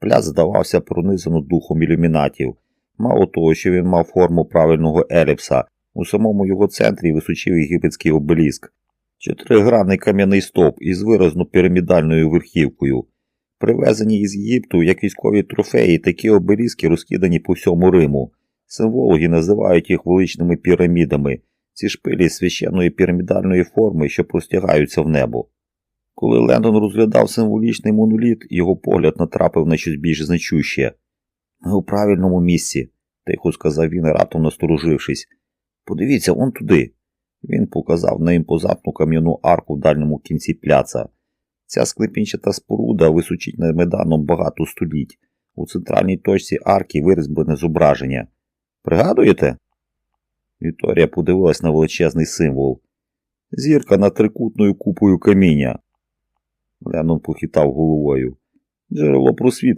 Пляц здавався пронизано духом ілюмінатів. Мало того, що він мав форму правильного еліпса, у самому його центрі височив єгипетський обеліск. Чотиригранний кам'яний стовп із виразно пірамідальною верхівкою. Привезені із Єгипту як військові трофеї, такі обеліски розкидані по всьому Риму. Символоги називають їх величними пірамідами, ці шпилі священної пірамідальної форми, що простягаються в небо. Коли Лендон розглядав символічний моноліт, його погляд натрапив на щось більш значуще. Ми у правильному місці, тихо сказав він, раптом насторожившись. Подивіться, он туди. Він показав на імпозантну кам'яну арку в дальньому кінці пляца. Ця склепінчата споруда височить над меданом багато століть. У центральній точці арки вирізблене зображення. Пригадуєте? Вікторія подивилась на величезний символ. Зірка над трикутною купою каміння. Леннон похитав головою. Джерело просвіт